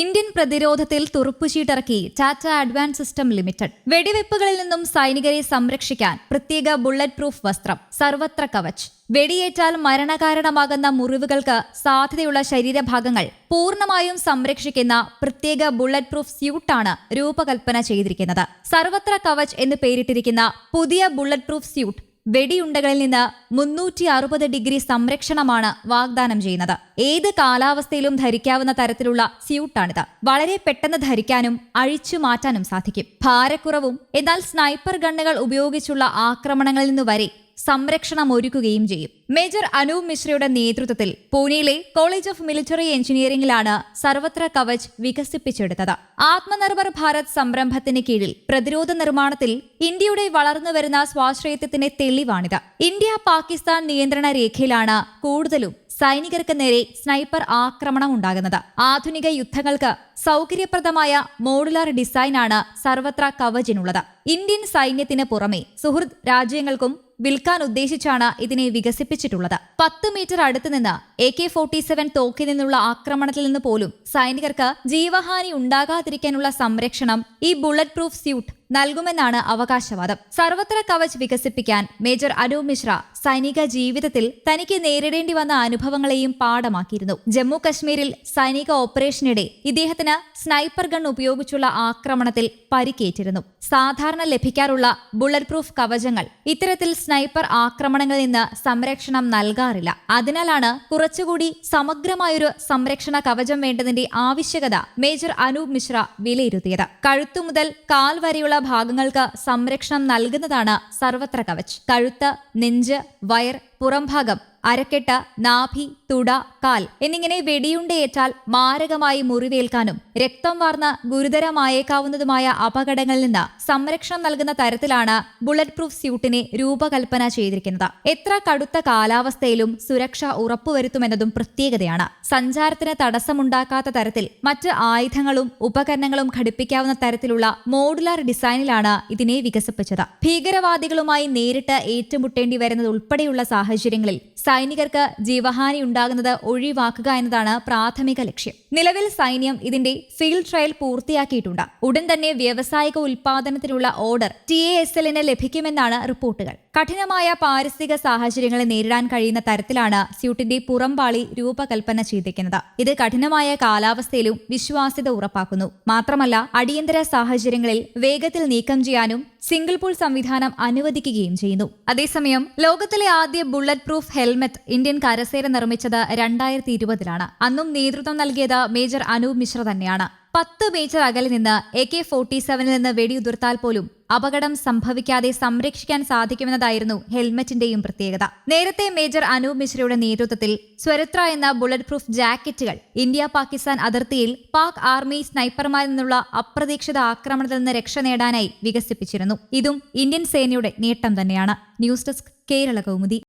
Indian പ്രതിരോധത്തിൽ തുറുപ്പുചീട്ടിറക്കി Tata advance system limited. വെടിവെപ്പുകളിൽ നിന്നും സൈനികരെ സംരക്ഷിക്കാൻ പ്രത്യേക ബുള്ളറ്റ് പ്രൂഫ് വസ്ത്രം സർവത്ര കവച് വെടിയേറ്റാൽ മരണകാരണമാകുന്ന മുറിവുകൾക്ക് സാധ്യതയുള്ള ശരീരഭാഗങ്ങൾ പൂർണമായും സംരക്ഷിക്കുന്ന പ്രത്യേക ബുള്ളറ്റ് പ്രൂഫ് സ്യൂട്ടാണ് രൂപകൽപ്പന ചെയ്തിരിക്കുന്നത്. സർവത്ര കവച് എന്ന് പേരിട്ടിരിക്കുന്ന പുതിയ ബുള്ളറ്റ് പ്രൂഫ് സ്യൂട്ട് വെടിയുണ്ടകളിൽ നിന്ന് മുന്നൂറ്റി അറുപത് ഡിഗ്രി സംരക്ഷണമാണ് വാഗ്ദാനം ചെയ്യുന്നത്. ഏത് കാലാവസ്ഥയിലും ധരിക്കാവുന്ന തരത്തിലുള്ള സ്യൂട്ടാണിത്. വളരെ പെട്ടെന്ന് ധരിക്കാനും അഴിച്ചു മാറ്റാനും സാധിക്കും. ഭാരക്കുറവും എന്നാൽ സ്നൈപ്പർ ഗണ്ണുകൾ ഉപയോഗിച്ചുള്ള ആക്രമണങ്ങളിൽ നിന്ന് വരെ സംരക്ഷണം ഒരുക്കുകയും ചെയ്യും. മേജർ അനൂപ് മിശ്രയുടെ നേതൃത്വത്തിൽ പൂനെയിലെ കോളേജ് ഓഫ് മിലിറ്ററി എഞ്ചിനീയറിംഗിലാണ് സർവത്ര കവച് വികസിപ്പിച്ചെടുത്തത്. ആത്മനിർഭർ ഭാരത് സംരംഭത്തിന് കീഴിൽ പ്രതിരോധ നിർമ്മാണത്തിൽ ഇന്ത്യയുടെ വളർന്നുവരുന്ന സ്വാശ്രയത്വത്തിന്റെ തെളിവാണിത്. ഇന്ത്യ പാകിസ്ഥാൻ നിയന്ത്രണ രേഖയിലാണ് കൂടുതലും സൈനികർക്ക് നേരെ സ്നൈപ്പർ ആക്രമണം ഉണ്ടാകുന്നത്. ആധുനിക യുദ്ധങ്ങൾക്ക് സൗകര്യപ്രദമായ മോഡുലാർ ഡിസൈനാണ് സർവത്ര കവചിനുള്ളത്. ഇന്ത്യൻ സൈന്യത്തിന് പുറമെ സുഹൃദ് രാജ്യങ്ങൾക്കും വിൽക്കാൻ ഉദ്ദേശിച്ചാണ് ഇതിനെ വികസിപ്പിച്ചിട്ടുള്ളത്. പത്ത് മീറ്റർ അടുത്ത് നിന്ന് എ കെ ഫോർട്ടി സെവൻ തോക്കിൽ നിന്നുള്ള ആക്രമണത്തിൽ നിന്ന് പോലും സൈനികർക്ക് ജീവഹാനി ഉണ്ടാകാതിരിക്കാനുള്ള സംരക്ഷണം ഈ ബുള്ളറ്റ് പ്രൂഫ് സ്യൂട്ട് നൽകുമെന്നാണ് അവകാശവാദം. സർവത്ര കവച് വികസിപ്പിക്കാൻ മേജർ അനൂപ് മിശ്ര സൈനിക ജീവിതത്തിൽ തനിക്ക് നേരിടേണ്ടി വന്ന അനുഭവങ്ങളെയും പാഠമാക്കിയിരുന്നു. ജമ്മു കശ്മീരിൽ സൈനിക ഓപ്പറേഷനിടെ ഇദ്ദേഹത്തിന് സ്നൈപ്പർ ഗൺ ഉപയോഗിച്ചുള്ള ആക്രമണത്തിൽ പരിക്കേറ്റിരുന്നു. സാധാരണ ലഭിക്കാറുള്ള ബുള്ളറ്റ് പ്രൂഫ് കവചങ്ങൾ ഇത്തരത്തിൽ സ്നൈപ്പർ ആക്രമണങ്ങളിൽ നിന്ന് സംരക്ഷണം നൽകാറില്ല. അതിനാലാണ് കുറച്ചുകൂടി സമഗ്രമായൊരു സംരക്ഷണ കവചം വേണ്ടതിന്റെ ആവശ്യകത മേജർ അനൂപ് മിശ്ര വിലയിരുത്തിയത്. കഴുത്തു മുതൽ കാൽ വരെയുള്ള ഭാഗങ്ങൾക്ക് സംരക്ഷണം നൽകുന്നതാണ് സർവത്ര കവച്. കഴുത്ത് നെഞ്ച് വയർ പുറംഭാഗം അരക്കെട്ട നാഭി തുട കാൽ എന്നിങ്ങനെ വെടിയുണ്ടയേറ്റാൽ മാരകമായി മുറിവേൽക്കാനും രക്തം വാർന്ന് ഗുരുതരമായേക്കാവുന്നതുമായ അപകടങ്ങളിൽ നിന്ന് സംരക്ഷണം നൽകുന്ന തരത്തിലാണ് ബുള്ളറ്റ് പ്രൂഫ് സ്യൂട്ടിനെ രൂപകൽപ്പന ചെയ്തിരിക്കുന്നത്. എത്ര കടുത്ത കാലാവസ്ഥയിലും സുരക്ഷ ഉറപ്പുവരുത്തുമെന്നതും പ്രത്യേകതയാണ്. സഞ്ചാരത്തിന് തടസ്സമുണ്ടാക്കാത്ത തരത്തിൽ മറ്റ് ആയുധങ്ങളും ഉപകരണങ്ങളും ഘടിപ്പിക്കാവുന്ന തരത്തിലുള്ള മോഡുലാർ ഡിസൈനിലാണ് ഇതിനെ വികസിപ്പിച്ചത്. ഭീകരവാദികളുമായി നേരിട്ട് ഏറ്റുമുട്ടേണ്ടി വരുന്നത് ഉൾപ്പെടെയുള്ള സാഹചര്യങ്ങളിൽ സൈനികർക്ക് ജീവഹാനി ഉണ്ടാകുന്നത് ഒഴിവാക്കുക എന്നതാണ് പ്രാഥമിക ലക്ഷ്യം. നിലവിൽ സൈന്യം ഇതിന്റെ ഫീൽഡ് ട്രയൽ പൂർത്തിയാക്കിയിട്ടുണ്ട്. ഉടൻ തന്നെ വ്യാവസായിക ഉൽപാദനത്തിനുള്ള ഓർഡർ ടി എ എസ് എല്ലിന് ലഭിക്കുമെന്നാണ് റിപ്പോർട്ടുകൾ. കഠിനമായ പാരിസ്ഥിതിക സാഹചര്യങ്ങളെ നേരിടാൻ കഴിയുന്ന തരത്തിലാണ് സ്യൂട്ടിന്റെ പുറംപാളി രൂപകൽപ്പന ചെയ്തിരിക്കുന്നത്. ഇത് കഠിനമായ കാലാവസ്ഥയിലും വിശ്വാസ്യത ഉറപ്പാക്കുന്നു. മാത്രമല്ല അടിയന്തര സാഹചര്യങ്ങളിൽ വേഗത്തിൽ നീക്കം ചെയ്യാനും സിംഗിൾ പൂൾ സംവിധാനം അനുവദിക്കുകയും ചെയ്യുന്നു. അതേസമയം ലോകത്തിലെ ആദ്യ ബുള്ളറ്റ് പ്രൂഫ് ഹെൽമെറ്റ് ഇന്ത്യൻ കരസേന നിർമ്മിച്ചത് രണ്ടായിരത്തി ഇരുപതിലാണ്. അന്നും നേതൃത്വം നൽകിയത് മേജർ അനൂപ് മിശ്ര തന്നെയാണ്. പത്ത് മീറ്റർ അകലിൽ നിന്ന് എ കെ ഫോർട്ടി സെവനിൽ നിന്ന് വെടിയുതിർത്താൽ പോലും അപകടം സംഭവിക്കാതെ സംരക്ഷിക്കാൻ സാധിക്കുമെന്നതായിരുന്നു ഹെൽമറ്റിന്റെയും പ്രത്യേകത. നേരത്തെ മേജർ അനൂപ് മിശ്രയുടെ നേതൃത്വത്തിൽ സ്വരത്ര എന്ന ബുള്ളറ്റ് പ്രൂഫ് ജാക്കറ്റുകൾ ഇന്ത്യ പാകിസ്ഥാൻ അതിർത്തിയിൽ പാക് ആർമി സ്നൈപ്പർമാരിൽ നിന്നുള്ള അപ്രതീക്ഷിത ആക്രമണത്തിൽ നിന്ന് രക്ഷ നേടാനായി വികസിപ്പിച്ചിരുന്നു. ഇതും ഇന്ത്യൻ സേനയുടെ നേട്ടം തന്നെയാണ്. News desk Kerala Kaumudi.